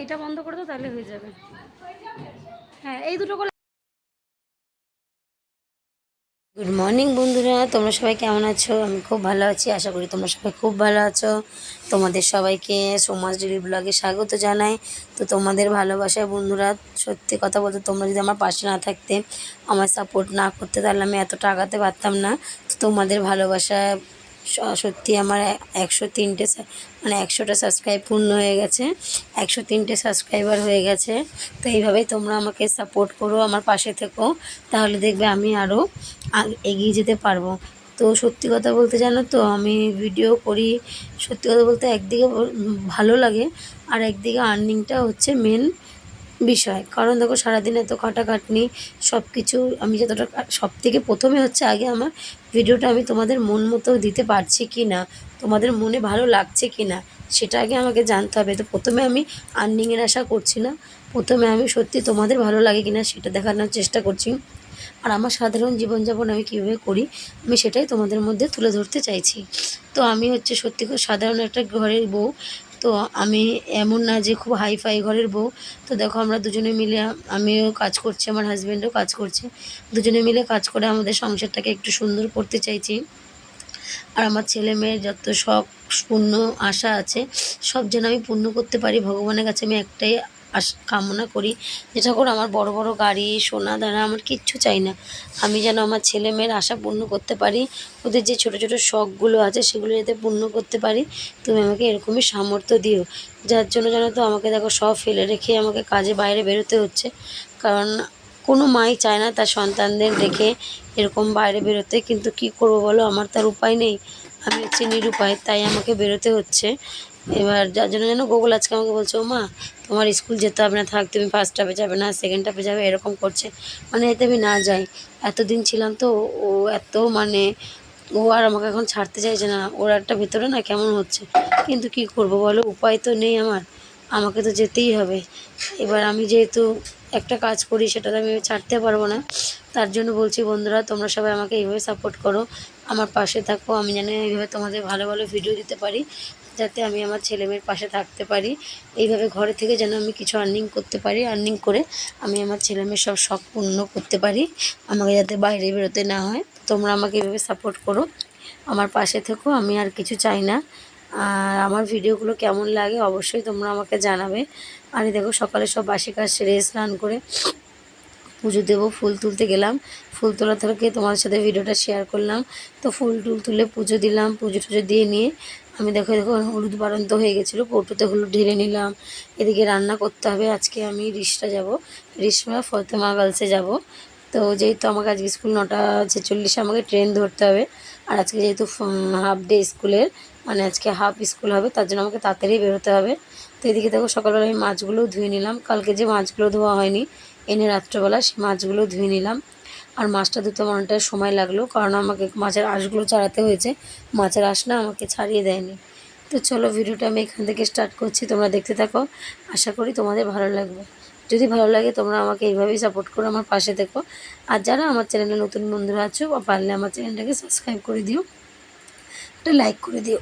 এইটা বন্ধ করে দাও, তাহলে হয়ে যাবে। হ্যাঁ এই দুটো গুড মর্নিং বন্ধুরা। তোমরা সবাই কেমন আছো? আমি খুব ভালো আছি। আশা করি তোমরা সবাই খুব ভালো আছো। তোমাদের সবাইকে সমাজ ডেলি ব্লগে স্বাগত জানাই। তো তোমাদের ভালোবাসায়, বন্ধুরা, সত্যি কথা বলতে তোমরা যদি আমার পাশে না থাকতে, আমার সাপোর্ট না করতে, তাহলে আমি এতটা আগাতে পারতাম না। তো তোমাদের ভালোবাসা সত্যি আমার একশো তিনটে মানে একশোটা সাবস্ক্রাইব পূর্ণ হয়ে গেছে। একশো তিনটে সাবস্ক্রাইবার হয়ে গেছে। তো এইভাবেই তোমরা আমাকে সাপোর্ট করো, আমার পাশে থেকো। তাহলে দেখবে আমি আরও এগিয়ে যেতে পারব। তো সত্যি কথা বলতে জানো তো, আমি ভিডিও করি। সত্যি কথা বলতে একদিকে ভালো লাগে, আর একদিকে আর্নিংটা হচ্ছে মেন বিষয়। কারণ দেখো, সারাদিন এত খাটাখাটনি সব কিছু আমি যতটা সব থেকে প্রথমে হচ্ছে আগে আমার ভিডিওটা আমি তোমাদের মন মতো দিতে পারছি কি না তোমাদের মনে ভালো লাগছে কি না সেটা আগে আমাকে জানতে হবে। তো প্রথমে আমি আর্নিংয়ের আশা করছি না। প্রথমে আমি সত্যি তোমাদের ভালো লাগে কি না সেটা দেখানোর চেষ্টা করছি। আর আমার সাধারণ জীবনযাপন আমি কীভাবে করি, আমি সেটাই তোমাদের মধ্যে তুলে ধরতে চাইছি। তো আমি হচ্ছে সত্যি খুব সাধারণ একটা ঘরের বউ তো আমি এমন না যে খুব হাই ফাই ঘরের বউ। তো দেখো আমরা দুজনে মিলে আমিও কাজ করছি, আমার হাজব্যান্ডও কাজ করছে। দুজনে মিলে কাজ করে আমাদের সংসারটাকে একটু সুন্দর করতে চাইছি। আর আমার ছেলে মেয়ের যত শখ পূর্ণ আশা আছে, সব যেন আমি পূর্ণ করতে পারি, ভগবানের কাছে আমি একটাই আশ কামনা করি। যেটা করে আমার বড় বড় গাড়ি, সোনা, দানা, আমার কিচ্ছু চাই না। আমি যেন আমার ছেলে মেয়ের আশা পূর্ণ করতে পারি, ওদের যে ছোট ছোট শখগুলো আছে, সেগুলো যাতে পূর্ণ করতে পারি, তুমি আমাকে এরকমই সামর্থ্য দিও। যার জন্য জানো তো আমাকে দেখো সব ফেলে রেখে আমাকে কাজে বাইরে বেরোতে হচ্ছে। কারণ কোনো মাই চায় না তার সন্তানদের রেখে এরকম বাইরে বেরোতে, কিন্তু কি করব বলো? আমার তার উপায় নেই। আমি হচ্ছে নিরুপায়, তাই আমাকে বেরোতে হচ্ছে। এবার যার জন্য যেন গুগল আজকে আমাকে বলছে ও মা তোমার স্কুল যেতে হবে না, থাক, তুমি ফার্স্ট হাফে যাবে না সেকেন্ড হাফে যাবে, এরকম করছে। মানে এতে আমি না যাই। এতদিন ছিলাম তো, ও এত মানে ও আর আমাকে এখন ছাড়তে চাইছে না। ওর একটা ভেতরে না কেমন হচ্ছে? কিন্তু কি করব বলো? উপায় তো নেই আমার। আমাকে তো যেতেই হবে। এবার আমি যেহেতু একটা কাজ করি, সেটা তো আমি ছাড়তে পারব না। তার জন্য বলছি, বন্ধুরা, তোমরা সবাই আমাকে এইভাবে সাপোর্ট করো। আমার পাশে থাকো, আমি যেন এইভাবে তোমাদের ভালো ভালো ভিডিও দিতে পারি, যাতে আমি আমার ছেলে মেয়ের পাশে থাকতে পারি। এইভাবে ঘরে থেকে যেন আমি কিছু আর্নিং করতে পারি আর্নিং করে আমি আমার ছেলে মেয়ের সব শখ পূর্ণ করতে পারি, আমাকে যাতে বাইরে বেরোতে না হয়। তোমরা আমাকে এইভাবে সাপোর্ট করো। আমার পাশে থেকো, আমি আর কিছু চাই না। আর আমার ভিডিওগুলো কেমন লাগে অবশ্যই তোমরা আমাকে জানাবে। আর দেখো সকালে সব বাসি কাজ সেরে স্নান করে পুজো দেবো, ফুল তুলতে গেলাম। ফুল তোলা থেকে তোমাদের সাথে ভিডিওটা শেয়ার করলাম। তো ফুল টুল তুলে পুজো দিলাম, পুজো টুজো দিয়ে নিয়ে আমি দেখো দেখো হলুদ বাড়ন্ত হয়ে গেছিল, কৌটোতে হলুদ ঢেলে নিলাম। এদিকে রান্না করতে হবে, আজকে আমি রিসটা যাব। রিসমা ফতেমা গার্লসে যাব। তো যেহেতু আমাকে আজকে স্কুল নটা ছেচল্লিশে আমাকে ট্রেন ধরতে হবে, আর আজকে যেহেতু হাফ ডে স্কুলের মানে আজকে হাফ স্কুল হবে, তার জন্য আমাকে তাড়াতাড়ি বেরোতে হবে। তো এদিকে দেখো সকালবেলা আমি মাছগুলোও ধুয়ে নিলাম। কালকে যে মাছগুলো ধোয়া হয়নি, এনে রাত্রেবেলা সেই মাছগুলো ধুয়ে নিলাম। আর মাছটা ধুতে আমার অনেকটা সময় লাগল, কারণ আমাকে মাছের আঁশগুলো ছাড়াতে হয়েছে। মাছের আঁশ না আমাকে ছাড়িয়ে দেয়নি। তো চলো ভিডিওটা আমি এখান থেকে স্টার্ট করছি, তোমরা দেখতে থাকো। আশা করি তোমাদের ভালো লাগবে। যদি ভালো লাগে তোমরা আমাকে এইভাবেই সাপোর্ট করো আমার পাশে থেকো। আর যারা আমার চ্যানেলে নতুন বন্ধুরা আছো, বা পারলে আমার চ্যানেলটাকে সাবস্ক্রাইব করে দিও। একটা লাইক করে দিও।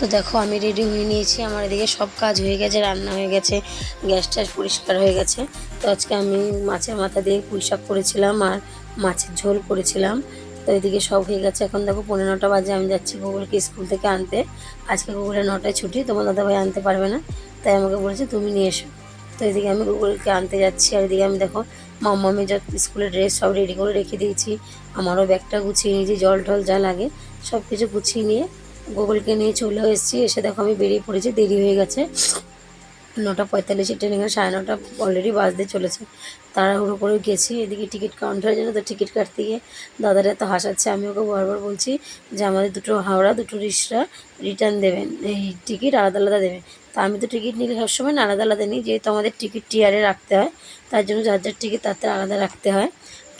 তো দেখো, আমি রেডি হয়ে নিয়েছি। আমার এদিকে সব কাজ হয়ে গেছে, রান্না হয়ে গেছে, গ্যাস ট্যাস পরিষ্কার হয়ে গেছে। তো আজকে আমি মাছের মাথা দিয়ে পুঁই করেছিলাম আর মাছের ঝোল করেছিলাম। তো এদিকে সব হয়ে গেছে। এখন দেখো পনেরো নটা বাজে, আমি যাচ্ছি গুগলকে স্কুল থেকে আনতে। আজকে গুগলের নটায় ছুটি, তোমার দাদাভাই আনতে পারবে না, তাই আমাকে বলেছে তুমি নিয়ে এসো। তো এদিকে আমি গুগলকে আনতে যাচ্ছি, আর এদিকে আমি দেখো, মাম্মামি যত স্কুলের ড্রেস সব রেডি করে রেখে দিয়েছি। আমারও ব্যাগটা গুছিয়ে নিয়েছি, জল টল যা লাগে সব কিছু গুছিয়ে নিয়ে গুগলকে নিয়ে চলে এসেছি। এসে দেখো আমি বেরিয়ে পড়েছি, দেরি হয়ে গেছে। নটা পঁয়তাল্লিশে ট্রেন সাড়ে নটা অলরেডি বাজতে চলেছে। তাড়াহুড়ো করে গেছি, এদিকে টিকিট কাউন্টারের জন্য তো টিকিট কাটতে গিয়ে দাদারা এত হাসাচ্ছে, আমি ওকে বারবার বলছি যে আমাদের দুটো হাওড়া, দুটো রিক্সা রিটার্ন দেবেন, এই টিকিট আলাদা আলাদা দেবেন তা আমি তো টিকিট নিলে সবসময় আলাদা আলাদা নিই, যেহেতু আমাদের টিকিট টিয়ারে রাখতে হয়, তার জন্য যার যার টিকিট তার আলাদা রাখতে হয়।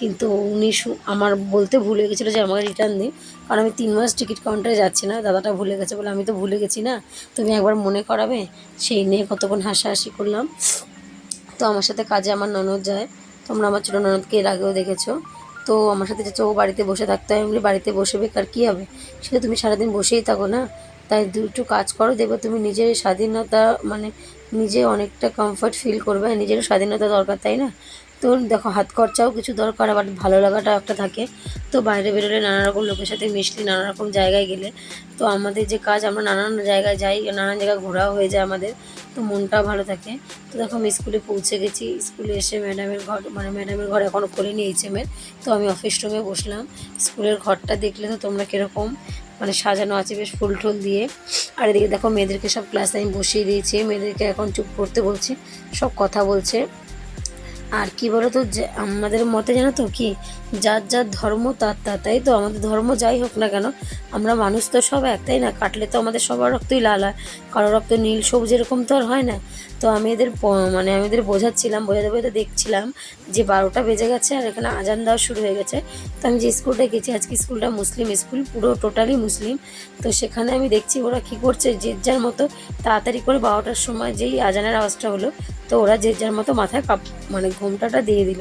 কিন্তু উনি আমার বলতে ভুলে গেছিল যে আমাকে রিটার্ন দিন। কারণ আমি তিন মাস টিকিট কাউন্টারে যাচ্ছি না, দাদাটা ভুলে গেছে বলে আমি তো ভুলে গেছি না। তুমি একবার মনে করাবে, সেই নিয়ে কতক্ষণ হাসাহাসি করলাম। তো আমার সাথে কাজে আমার ননদ যায়। তোমরা আমার ছোটো ননদকে এর আগেও দেখেছ। তো আমার সাথে যাচ্ছে ও বাড়িতে বসে থাকতে হয় এমনি বাড়িতে বসে বেকার কী হবে? সেটা তুমি সারাদিন বসেই থাকো না। তাই দুটো কাজ করো, দেখবে তুমি নিজের স্বাধীনতা মানে নিজে অনেকটা কমফর্ট ফিল করবে। নিজেরও স্বাধীনতা দরকার, তাই না? তো দেখো, হাত খরচাও কিছু দরকার, আবার ভালো লাগাটাও একটা থাকে। তো বাইরে বেরোলে নানা রকম লোকের সাথে মিশলি নানা রকম জায়গায় গেলে, তো আমাদের যে কাজ, আমরা নানান জায়গায় যাই, নানান জায়গায় ঘোরাও হয়ে যায় আমাদের, তো মনটাও ভালো থাকে। তো দেখো, আমি স্কুলে পৌঁছে গেছি, স্কুলে এসে ম্যাডামের ঘর মানে ম্যাডামের ঘর এখনও খোলেনি এইচএমের তো আমি অফিস রুমে বসলাম। স্কুলের ঘরটা দেখলে তো তোমরা কীরকম মানে সাজানো আছে বেশ ফুল টুল দিয়ে। আর এদিকে দেখো, মেয়েদেরকে সব ক্লাসে আমি বসিয়ে দিয়েছি, মেয়েদেরকে এখন চুপ করতে বলছি, সব কথা বলছে। আর কি বলো তো আমাদের মতে জানো তো কি যার যার ধর্ম, তার তার, তাই তো? আমাদের ধর্ম যাই হোক না কেন, আমরা মানুষ তো সব এক, তাই না? কাটলে তো আমাদের সবার রক্তই লাল হয়, কারও রক্ত নীল সবুজ এরকম তো আর হয় না। তো আমি এদের মানে আমি এদের বোঝাচ্ছিলাম, বোঝাতে বোঝাতে দেখছিলাম যে বারোটা বেজে গেছে আর এখানে আজান দেওয়া শুরু হয়ে গেছে। তো আমি যে স্কুলটা গেছি আজকে স্কুলটা মুসলিম স্কুল, পুরো টোটালি মুসলিম। তো সেখানে আমি দেখছি ওরা কি করছে, যে যার মতো তাড়াতাড়ি করে বারোটার সময় যেই আজানের আওয়াজটা হলো, তো ওরা যে যার মতো মাথায় কাপ মানে ঘোমটাটা দিয়ে দিল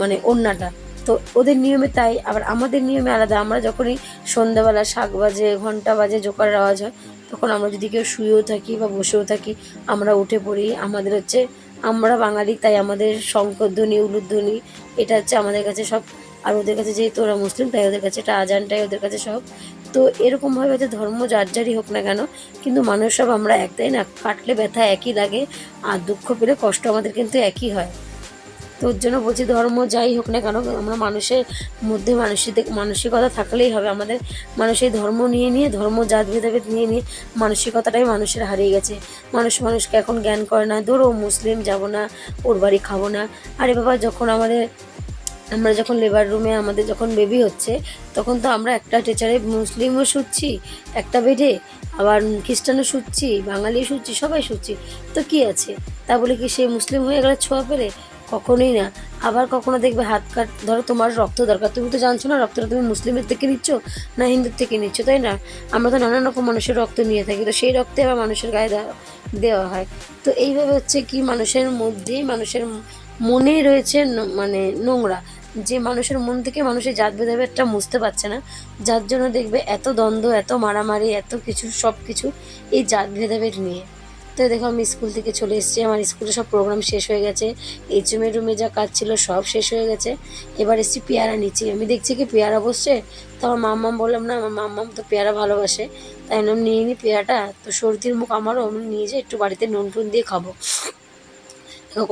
মানে ওড়নাটা। তো ওদের নিয়মে তাই, আবার আমাদের নিয়মে আলাদা। আমরা যখনই সন্ধ্যাবেলা শাক বাজে, ঘণ্টা বাজে, জোকারের আওয়াজ হয়, তখন আমরা যদি কেউ শুয়েও থাকি বা বসেও থাকি, আমরা উঠে পড়ি। আমাদের হচ্ছে, আমরা বাঙালি, তাই আমাদের শঙ্করধ্বনি, উলুধ্বনি, এটা হচ্ছে আমাদের কাছে সব। আর ওদের কাছে যেহেতু ওরা মুসলিম, তাই ওদের কাছে এটা আজানটাই ওদের কাছে সব। তো এরকমভাবে যে ধর্ম যার যারই হোক না কেন, কিন্তু মানুষ সব আমরা এক, তাই না? কাটলে ব্যথা একই লাগে, আর দুঃখ পেলে কষ্ট আমাদের কিন্তু একই হয়। তো ওর জন্য বলছি ধর্ম যাই হোক না কেন, আমরা মানুষের মধ্যে মানসিক মানসিকতা থাকলেই হবে। আমাদের মানুষ এই ধর্ম নিয়ে নিয়ে, ধর্ম জাত ভেদাভেদ নিয়ে নিয়ে মানসিকতাটাই মানুষের হারিয়ে গেছে। মানুষ মানুষকে এখন জ্ঞান করে না, ধরো মুসলিম যাব না, ওর বাড়ি খাব না। আরে বাবা, যখন আমাদের আমরা যখন লেবার রুমে আমাদের যখন বেবি হচ্ছে, তখন তো আমরা একটা টিচারে মুসলিমও শুচ্ছি, একটা বেডে। আবার খ্রিস্টানও শুচ্ছি, বাঙালিও শুচ্ছি, সবাই শুচ্ছি। তো কি আছে? তা বলে কি সে মুসলিম হয়ে গেলে ছোঁয়া পেলে? কখনোই না। আবার কখনো দেখবে হাত কাট, ধরো তোমার রক্ত দরকার। তুমি তো জানছো না রক্তটা তুমি মুসলিমের থেকে নিচ্ছ না হিন্দুর থেকে নিচ্ছ, তাই না? আমরা তো নানান রকম মানুষের রক্ত নিয়ে থাকি, তো সেই রক্তে আবার মানুষের গায়ে দেওয়া হয়। তো এইভাবে হচ্ছে কি মানুষের মধ্যেই মানুষের মনেই রয়েছে মানে নোংরা। যে মানুষের মন থেকে মানুষের জাত ভেদাভেদটা বুঝতে পারছে না, যার জন্য দেখবে এত দ্বন্দ্ব, এত মারামারি, এত কিছু সব কিছু এই জাত ভেদাভেদ নিয়ে। তো দেখো, আমি স্কুল থেকে চলে এসেছি। আমার স্কুলে সব প্রোগ্রাম শেষ হয়ে গেছে। এইচএমের রুমে যা কাজ ছিল সব শেষ হয়ে গেছে। এবার এসেছি পেয়ারা নিচ্ছি আমি দেখছি কি পেয়ারা বসছে? তো আমার মাম্মাম বললাম, না, আমার মাম্মাম তো পেয়ারা ভালোবাসে। তাই আমি নিয়ে নিই পেয়ারাটা। তো সর্দির মুখ আমারও। আমি নিয়ে যাই একটু বাড়িতে নুন টুন দিয়ে খাব।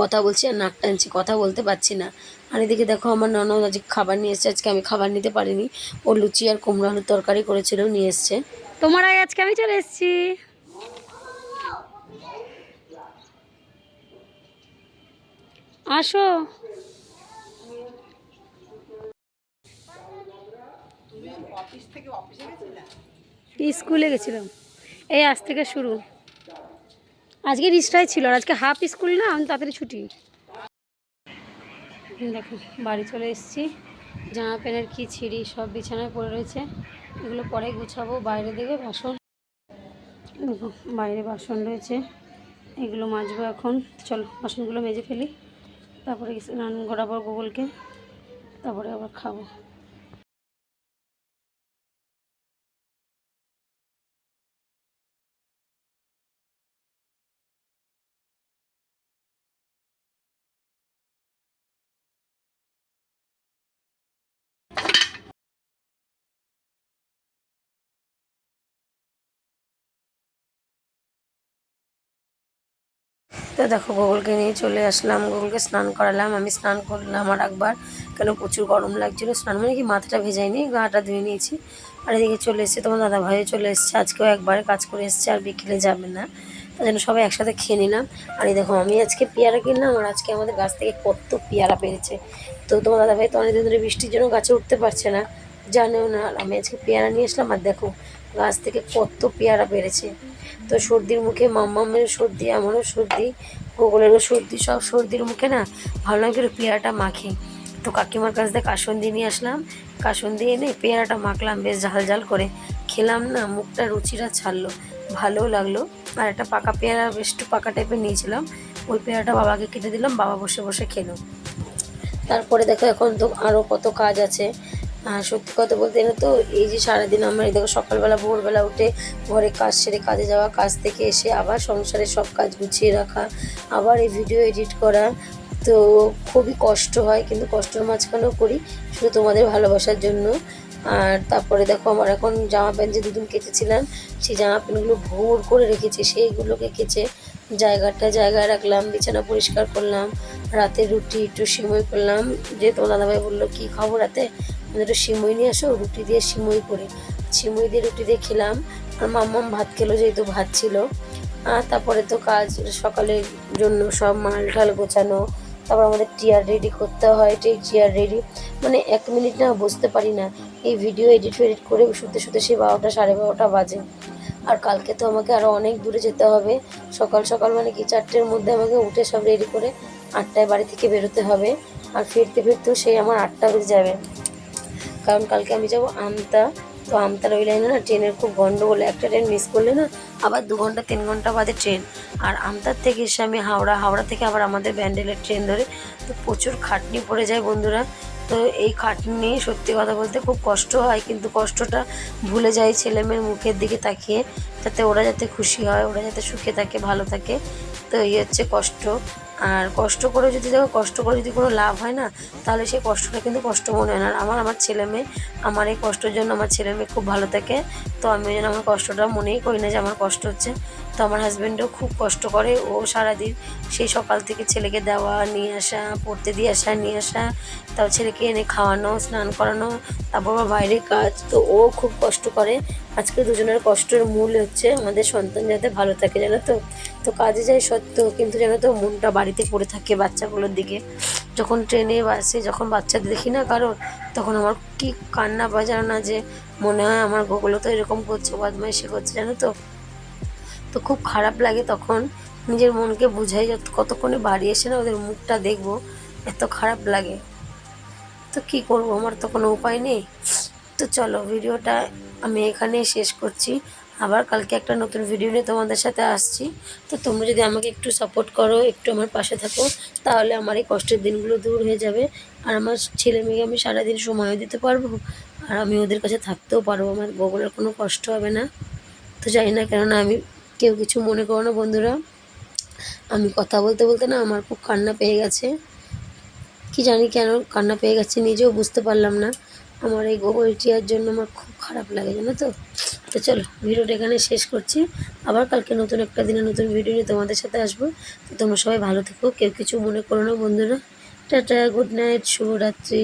কথা বলছি আর নাক টানছি। কথা বলতে পারছি না। আর এদিকে দেখো, আমার ননদ আজকে খাবার নিয়ে এসছে। আজকে আমি খাবার নিতে পারিনি। ও লুচি আর কুমড়ো আলুর তরকারি করেছিল, নিয়ে এসছে। তোমার আজকে আমি চলে এসেছি। আসো। স্কুলে গেছিলাম। এই আজ থেকে শুরু। আজকে রিস্টাই ছিল আর আজকে হাফ স্কুল না, আমি তাড়াতাড়ি ছুটি। দেখো, বাড়ি চলে এসেছি। জামা প্যান্টের কি ছিঁড়ি, সব বিছানায় পড়ে রয়েছে। এগুলো পরে গুছাবো, বাইরে দিকে বাসন। বাইরে বাসন রয়েছে। এগুলো মাজবো এখন। চলো, বাসনগুলো মেজে ফেলি। তারপরে স্নান করাবো গুগলকে তারপরে আবার খাব। তো দেখো গোগলকে নিয়ে চলে আসলাম, গোগলকে স্নান করালাম, আমি স্নান করলাম আর একবার। কেন প্রচুর গরম লাগছিল স্নান মানে কি মাথাটা ভেজাইনি গাটা ধুয়ে নিয়েছি। আর এদিকে চলে এসেছে তোমার দাদা ভাইও চলে এসেছে, আজকেও একবারে কাজ করে এসেছে আর বিকেলে যাবে না। তাই জন্য সবাই একসাথে খেয়ে নিলাম। আর এই দেখো, আমি আজকে পেয়ারা কিনলাম আর আজকে আমাদের গাছ থেকে কত পেয়ারা পেরেছে। তো তোমার দাদা ভাই তো অনেকদিন ধরে বৃষ্টির জন্য গাছে উঠতে পারছে না, জানেও না। আর আমি আজকে পেয়ারা নিয়ে আসলাম আর দেখো গাছ থেকে কত পেয়ারা পেরেছে তো সর্দির মুখে মাম্মামেরও সর্দি, আমারও সর্দি গোগলেরও সর্দি, সব সর্দির মুখে না কি একটু পেয়ারাটা মাখি। তো কাকিমার কাছ থেকে কাসন্দি নিয়ে আসলাম, কাসন্দি এনে পেয়ারাটা মাখলাম, বেশ ঝাল ঝাল করে। খেলাম না, মুখটা রুচিটা ছাড়লো, ভালোও লাগল। আর একটা পাকা পেয়ারা, বেশ একটু পাকা টাইপের নিয়েছিলাম, ওই পেয়ারাটা বাবাকে কেটে দিলাম, বাবা বসে বসে খেলো। তারপরে দেখো এখন তো আরও কত কাজ আছে। আর সত্যি কথা বলতে গেলে তো, এই যে সারাদিন আমার দেখো সকালবেলা, ভোরবেলা উঠে ঘরে কাজ সেরে কাজে যাওয়া, কাজ থেকে এসে আবার সংসারে সব কাজ গুছিয়ে রাখা, আবার এই ভিডিও এডিট করা, তো খুবই কষ্ট হয়, কিন্তু কষ্টের মাঝখানেও করি, শুধু তোমাদের ভালোবাসার জন্য। আর তারপরে দেখো আমার এখন জামা প্যান্ট যে দুদিন কেচেছিলাম, সেই জামা প্যান্টগুলো ভোর করে রেখেছি, সেইগুলোকে কেচে জায়গাটা জায়গায় রাখলাম, বিছানা পরিষ্কার করলাম, রাতে রুটি, একটু সিমই করলাম, যে তোমার দাদাভাই বলল, কী খাব রাতে? একটু সিমই নিয়ে আসো রুটি দিয়ে সিমই করে। সিমই দিয়ে রুটি দিয়ে খেলাম। আর মাম্মাম ভাত খেলো যেহেতু ভাত ছিল। আর তারপরে তো কাজ সকালের জন্য সব মাল ঠাল গোছানো। তারপর আমাদের টিয়ার রেডি করতে হয়। সেই চেয়ার রেডি। মানে এক মিনিট না বুঝতে পারি না। এই ভিডিও এডিট ফেডিট করে শুতে শুতে সেই বারোটা সাড়ে বারোটা বাজে। আর কালকে তো আমাকে আরও অনেক দূরে যেতে হবে। সকাল সকাল মানে কি চারটের মধ্যে আমাকে উঠে সব রেডি করে আটটায় বাড়ি থেকে বেরোতে হবে। আর ফিরতে ফিরতেও সেই আমার আটটা বেজে যাবে। কারণ কালকে আমি যাব আমতা। তো আমতার ওই না ট্রেনের খুব গন্ডগোল, একটা ট্রেন মিস করলে না আবার দু ঘণ্টা, তিন ঘণ্টা বাদে ট্রেন আর আমতার থেকে এসে আমি হাওড়া হাওড়া থেকে আবার আমাদের ব্যান্ডেলের ট্রেন ধরে। তো প্রচুর খাটনি পড়ে যায় বন্ধুরা। তো এই খাটনি সত্যি কথা বলতে খুব কষ্ট হয়, কিন্তু কষ্টটা ভুলে যায় ছেলে মেয়ের মুখের দিকে তাকিয়ে। যাতে ওরা যাতে খুশি হয়, ওরা যাতে সুখে থাকে, ভালো থাকে। তো এই হচ্ছে কষ্ট। আর কষ্ট করে যদি দেখো, কষ্ট করে যদি কোনো লাভ হয় না, তাহলে সেই কষ্টটা কিন্তু কষ্ট মনে হয় না। আর আমার আমার ছেলে মেয়ে, আমার এই কষ্টের জন্য আমার ছেলে মেয়ে খুব ভালো থাকে। তো আমি যেন আমার কষ্টটা মনেই করি না যে আমার কষ্ট হচ্ছে। তো আমার হাজব্যান্ডও খুব কষ্ট করে। ও সারাদিন সেই সকাল থেকে ছেলেকে দেওয়া, নিয়ে আসা, পড়তে দিয়ে আসা, নিয়ে আসা, তারপর ছেলেকে এনে খাওয়ানো, স্নান করানো, তারপর আবার বাইরে কাজ। তো ও খুব কষ্ট করে। আজকে দুজনের কষ্টের মূল হচ্ছে আমাদের সন্তান যাতে ভালো থাকে, জানো তো? তো কাজে যাই সত্য, কিন্তু জানো তো, মনটা বাড়িতে পড়ে থাকে বাচ্চাগুলোর দিকে। যখন ট্রেনে বাসে যখন বাচ্চাদের দেখি না কারোর, তখন আমার কি কান্না বাজানো না যে, মনে হয় আমার গোগুলো তো এরকম করছে, বদমাইশি করছে, জানো তো? তো খুব খারাপ লাগে তখন নিজের মনকে বুঝাই যত কতক্ষণে বাড়ি এসে না ওদের মুখটা দেখব, এত খারাপ লাগে। তো কি করব? আমার তো কোনো উপায় নেই। তো চলো, ভিডিওটা আমি এখানে শেষ করছি। আবার কালকে একটা নতুন ভিডিও নিয়ে তোমাদের সাথে আসছি। তো তোমরা যদি আমাকে একটু সাপোর্ট করো, একটু আমার পাশে থাকো, তাহলে আমার এই কষ্টের দিনগুলো দূর হয়ে যাবে। আর আমার ছেলে মেয়েকে আমি সারাদিন সময়ও দিতে পারব। আর আমি ওদের কাছে থাকতেও পারব। আমার গোগলের কোনো কষ্ট হবে না। তো জানি না কেননা আমি কেউ কিছু মনে করো না বন্ধুরা। আমি কথা বলতে বলতে না আমার খুব কান্না পেয়ে গেছে। কি জানি কেন কান্না পেয়ে গেছে, নিজেও বুঝতে পারলাম না। আমার এই গোবর টিয়ার জন্য আমার খুব খারাপ লাগে, জানো তো? তো চলো, ভিডিওটা এখানে শেষ করছি। আবার কালকে নতুন একটা দিনে নতুন ভিডিও নিয়ে তোমাদের সাথে আসব। তো তোমরা সবাই ভালো থেকো, কেউ কিছু মনে করো না বন্ধুরা। টাটা গুড নাইট শুভরাত্রি।